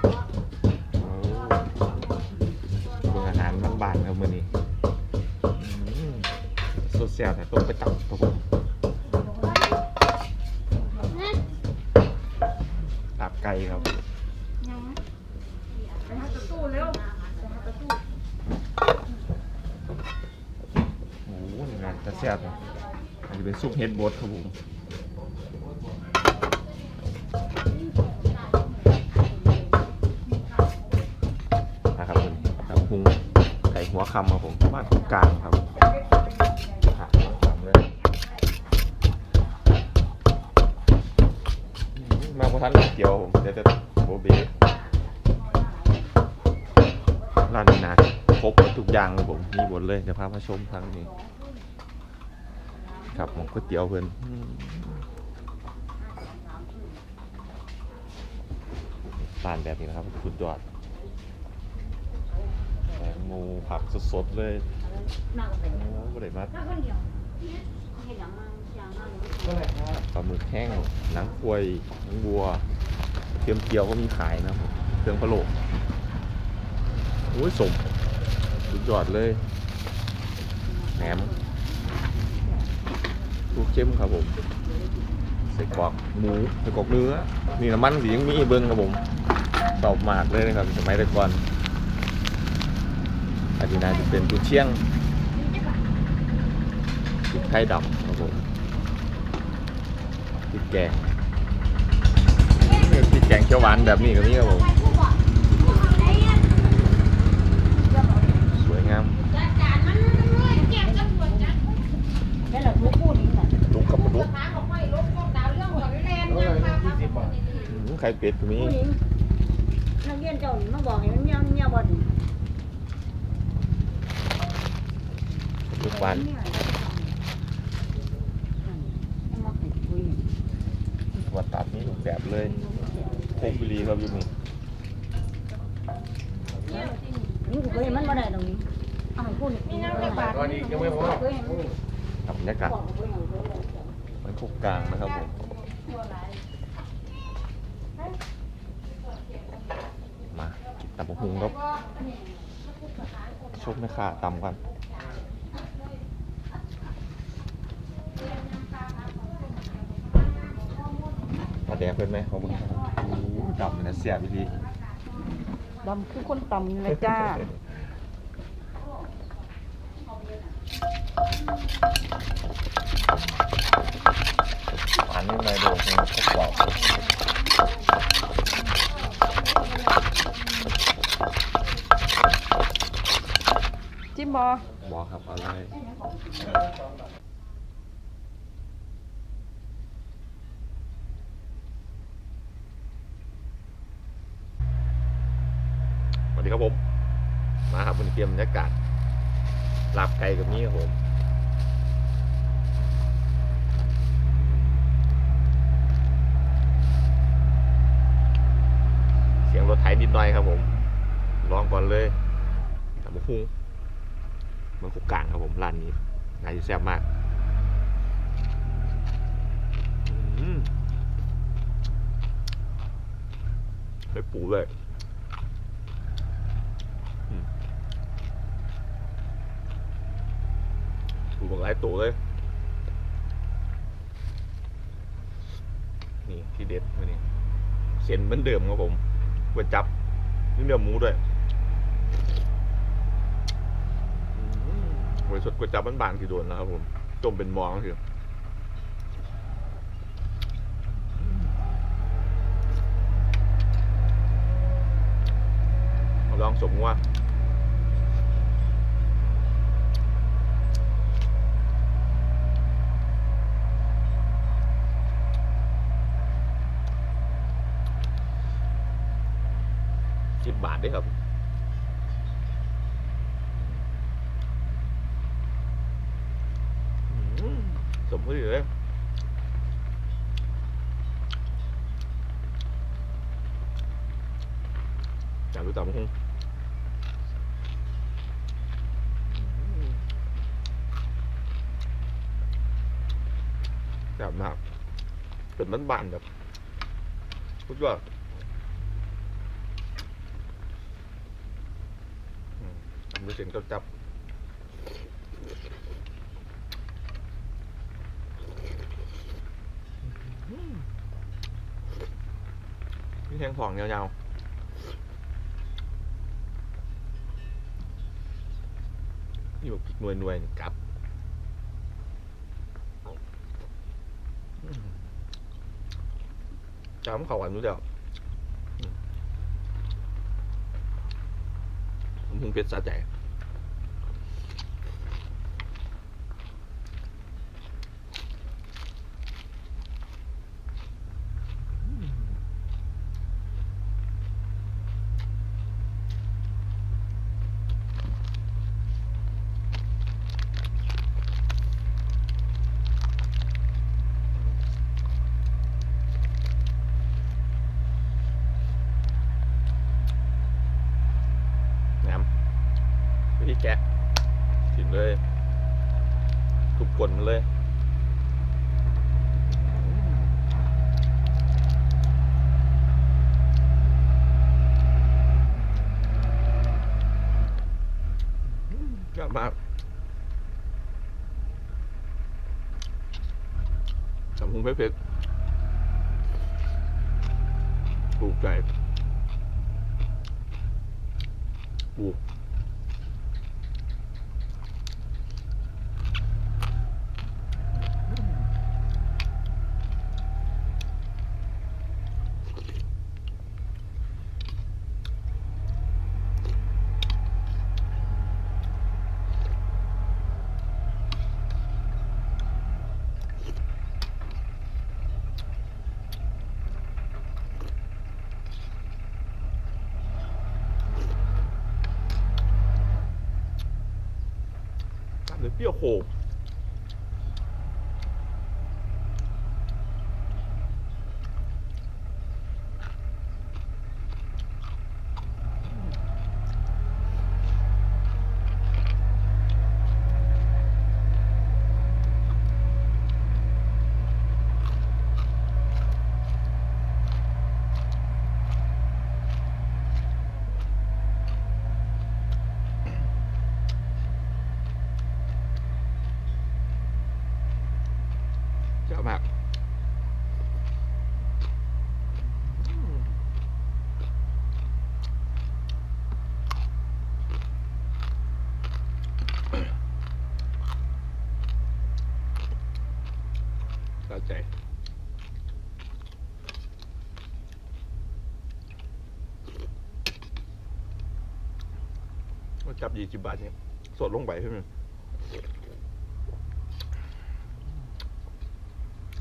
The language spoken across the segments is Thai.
โอ้เป็นอาหารบ้านๆครับมื้อนี้อืมสดแซ่บแต่ต้มไปตับครับผมตับไก่ครับ ไปหาประตูเร็วไปหาประตูโอ้โหนี่นะจะแซ่บนะอันนี้เป็นซุปเฮดบดครับผม คำครับผมบ้านกลางครับหักหัวคำเลยมาพอทันเกี่ยวผมเดี๋ยวจะโบเบร้านนี้นะครบทุกอย่างเลยผมมีหมดเลยเดี๋ยวพามาชมทางนี้ ครับผมก๋วยเตี๋ยวเพื่อนร้านแบบนี้นะครับสุดยอด แตงผักสดๆเลยนั่งไปโอ้บ่ได้มานั่งคนเดียวเห็นหลังมาอย่างนั้นเลยปลาหมึกแห้งหนังควยหนังบัวเทียมเกี๊ยวก็มีขายนะครับ เครื่องพะโล้โอ้ยสมสุดยอดเลยแหนมลูกเข้มครับผมใส่กรอกหมูใส่กรอกเนื้อ นี่น้ำมันสียังมีเบิ้งครับผมตอบมากเลยนะครับสมัยแต่ก่อน นนี้น่าจะเป็นกุนเชียงพริกไทยดำครับผมพริกแกงพริกแกงเขียวหวานแบบนี้ก็มีครับผมสวยงามแล้วเราทุกพูดนี่ค่ะลุกกับลุกอืมไข่เป็ดก็มีผู้หญิงนักเรียนเจ้านี่มาบอกให้มันเมียเมียบ่ดี ทุกวัน มาให้คุยวัดตับนี้ทุกแบบเลยโคบุรีครับอยู่นี่นี่กูเคยมันบ่ได้ตรงนี้เอาให้พูดนี่นั่งในบาทตอนนี้ยังไม่พอครับบรรยากาศมันคุกกลางนะครับผมมาตับกหุงครับชกไม่ขาดตำกัน แดงเป็นไหมของมึงครับโอ้โหดำเลยนะเสียบดีดำคือคนต่ำนี่แหละจ้า อันนี้เลยโดดเป็นทดสอบจิ้มบอบอกครับเอาเลยสวัสดี ครับผม มาครับบนเกียมบรรยากาศหลาบไก่กับนี้ครับผมเสียงรถไถนิดหน่อยครับผมลองก่อนเลยตำบักหุ่งมันคุกกลางครับผมร้านนี้นาจแซ่บมากอืมไปปูเลยอืมปูบางหลาย ตัวเลย นี่ที่เด็ดมานี่เส้นเหมือนเดิมครับผมก๋วยจับนี่เนื้อหมูด้วยบริสุทธิ์ก๋วยจั๊บบานๆที่โดนนะครับผมต้มเป็นมองคือลองสมว่า สิบบาทเด้วยครับอืมสมพอดีเลยจานรู้จักมั้งแบบมากเป็นบ้านๆแบบพูดว่า มือเส้นก็จับนี่แทงผ่องยาวๆอยู่กิกนวยนวยกับจำเขาอันนู้เดียวม ผมเพิ่งเป็ดสะใจ แหนม วิธีแกะถึงเลยทุบกลนมันเลยยอดมากสำพุงเพชรถูกใจปู ตา มเลยเปรี้ยวโขกเจ้ากเข้าใจว่าจับยี่สิบบาทเนี่ยสดลงไปใช่ไหม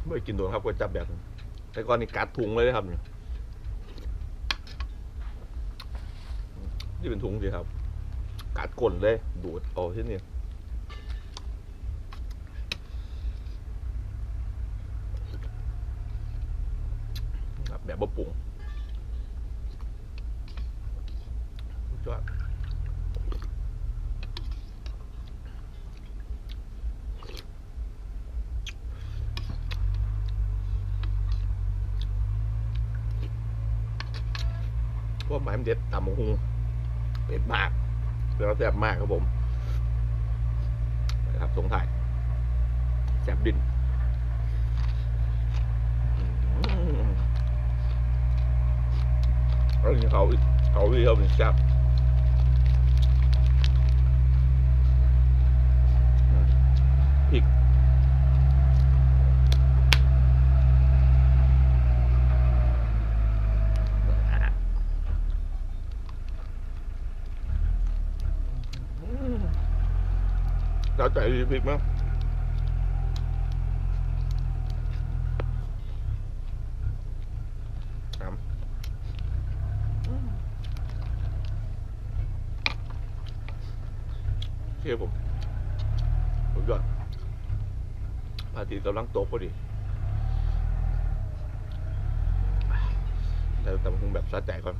ไม่กินโดนครับก๋วยจับแบบแต่ก่อนนี่กัดถุงเลยนะครับเนี่ยนี่เป็นถุงสิครับ กัดก้นเลย ดูดเอาที่นี่แบบบะปรุงสุดยอด พวกหมายมันเด็ดตำมะฮุงเผ็ดมากแล้วแซ่บมากครับผมนะครับสงถ่ายแซ่บดินอืมเอาอย่างนี้เขาเขาวิ่งเขาเป็นแซ่บอืมพริก แล้วแต่พริกมั้งเชื่อผมผมยอดพาทีกำลังโตกพอดี แต่แต่คงแบบสาแตกก่อน